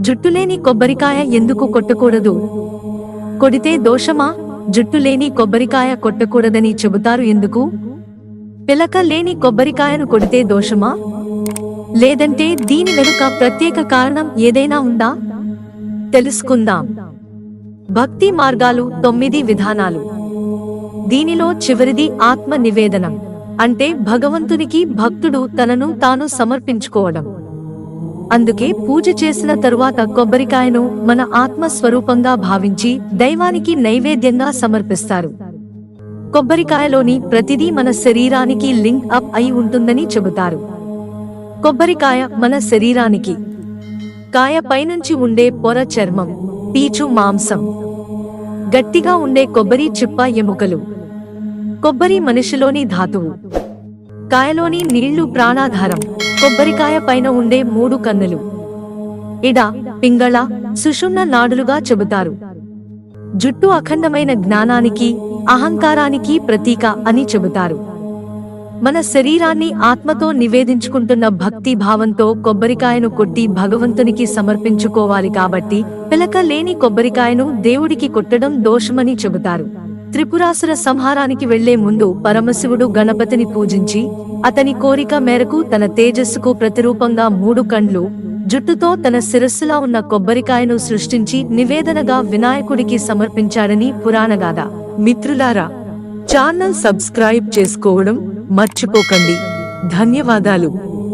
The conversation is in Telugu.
జుట్టులేని కొబ్బరికాయ ఎందుకు కొట్టకూడదు? కొడితే దోషమా? జుట్టులేని కొబ్బరికాయ కొట్టకూడదని చెబుతారు ఎందుకు? పిలక లేని కొబ్బరికాయను కొడితే దోషమా? లేదంటే దీని వెనుక ప్రత్యేక కారణం ఏదైనా ఉందా? తెలుసుకుందాం. భక్తి మార్గాలు తొమ్మిది విధానాలు. దీనిలో చివరిది ఆత్మ నివేదనం అంటే భగవంతునికి భక్తుడు తనను తాను సమర్పించుకోవడం. అందుకే పూజ చేసిన తరువాత కొబ్బరికాయను మన ఆత్మ స్వరూపంగా భావించి దైవానికి నైవేద్యంగా సమర్పిస్తారు. కొబ్బరికాయలోని ప్రతిదీ మన శరీరానికి లింక్ అప్ అయి ఉంటుందని చెబుతారు. కొబ్బరికాయ మన శరీరానికి. కాయ పైనుంచి ఉండే పొర చర్మం పీచు మాంసం. గట్టిగా ఉండే కొబ్బరి చిప్ప ఎముకలు. కొబ్బరి మనిషిలోని ధాతువు. కాయలోని నీళ్ళు ప్రాణాధారం. కొబ్బరికాయ పైన ఉండే మూడు కన్నులు. ఇడ పింగళ సుషుమ్న నాడులుగా చెబుతారు. జుట్టు అఖండమైన జ్ఞానానికి అహంకారానికి ప్రతీక అని చెబుతారు. మన శరీరాన్ని ఆత్మతో నివేదించుకుంటున్న భక్తి భావంతో కొబ్బరికాయను కొట్టి భగవంతునికి సమర్పించుకోవాలి కాబట్టి పిలక లేని కొబ్బరికాయను దేవుడికి కొట్టడం దోషమని చెబుతారు. త్రిపురాసుర సంహారానికి వెళ్ళే ముందు పరమశివుడు గణపతిని పూజించి అతని కోరిక మేరకు తన తేజస్సుకు ప్రతిరూపంగా మూడు కండ్లు జుట్టుతో తన శిరస్సులా ఉన్న కొబ్బరికాయను సృష్టించి నివేదనగా వినాయకుడికి సమర్పించాడని పురాణగాథ మిత్రులారా ఛానల్ సబ్స్క్రైబ్ చేసుకోవడం మర్చిపోకండి. ధన్యవాదాలు.